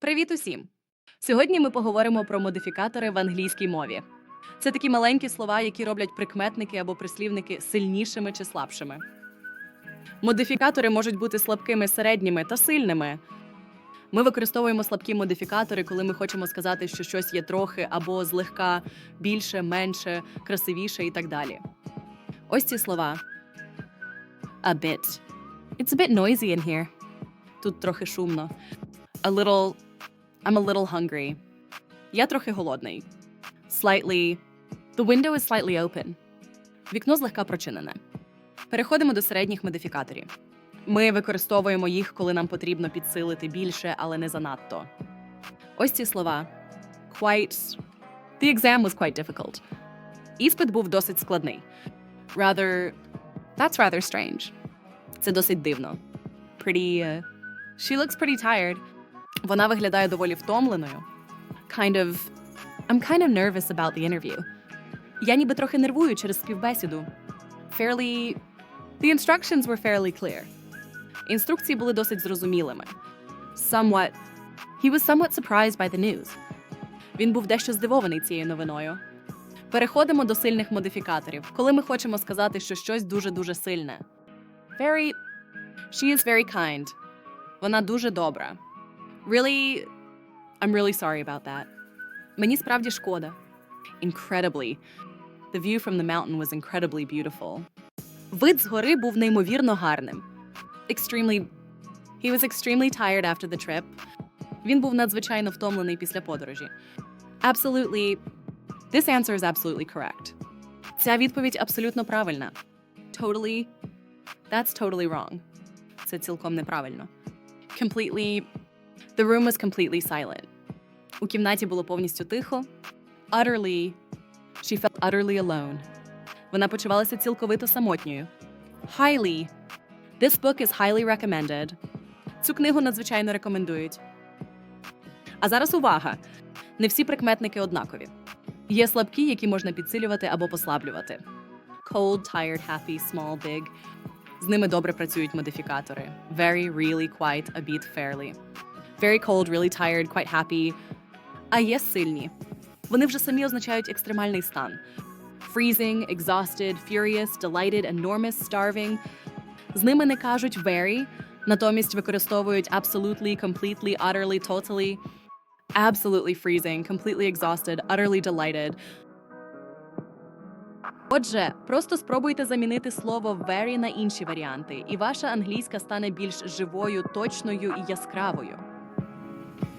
Привіт усім! Сьогодні ми поговоримо про модифікатори в англійській мові. Це такі маленькі слова, які роблять прикметники або прислівники сильнішими чи слабшими. Модифікатори можуть бути слабкими, середніми та сильними. Ми використовуємо слабкі модифікатори, коли ми хочемо сказати, що щось є трохи або злегка більше, менше, красивіше і так далі. Ось ці слова. A bit. It's a bit noisy in here. Тут трохи шумно. A little. I'm a little hungry. Я трохи голодний. Slightly. The window is slightly open. Вікно злегка прочинене. Переходимо до середніх модифікаторів. Ми використовуємо їх, коли нам потрібно підсилити більше, але не занадто. Ось ці слова. Quite. The exam was quite difficult. Іспит був досить складний. Rather. That's rather strange. Це досить дивно. Pretty. uh, She looks pretty tired. Вона виглядає доволі втомленою. Kind of. I'm kind of nervous about the interview. Я ніби трохи нервую через співбесіду. Fairly. The instructions were fairly clear. Інструкції були досить зрозумілими. Somewhat. He was somewhat surprised by the news. Він був дещо здивований цією новиною. Переходимо до сильних модифікаторів, коли ми хочемо сказати, що щось дуже-дуже сильне. Very. She is very kind. Вона дуже добра. Really, I'm really sorry about that. Мені справді шкода. Incredibly. The view from the mountain was incredibly beautiful. Вид з гори був неймовірно гарним. Extremely. He was extremely tired after the trip. Він був надзвичайно втомлений після подорожі. Absolutely. This answer is absolutely correct. Ця відповідь абсолютно правильна. Totally. That's totally wrong. Це цілком неправильно. Completely. The room was completely silent. У кімнаті було повністю тихо. Utterly. She felt utterly alone. Вона почувалася цілковито самотньою. Highly. This book is highly recommended. Цю книгу надзвичайно рекомендують. А зараз увага! Не всі прикметники однакові. Є слабкі, які можна підсилювати або послаблювати. Cold, tired, happy, small, big. З ними добре працюють модифікатори. Very, really, quite, a bit, fairly. Very cold, really tired, quite happy. А є сильні. Вони вже самі означають екстремальний стан. Freezing, exhausted, furious, delighted, enormous, starving. З ними не кажуть very, натомість використовують absolutely, completely, utterly, totally. Absolutely freezing, completely exhausted, utterly delighted. Отже, просто спробуйте замінити слово very на інші варіанти, і ваша англійська стане більш живою, точною і яскравою.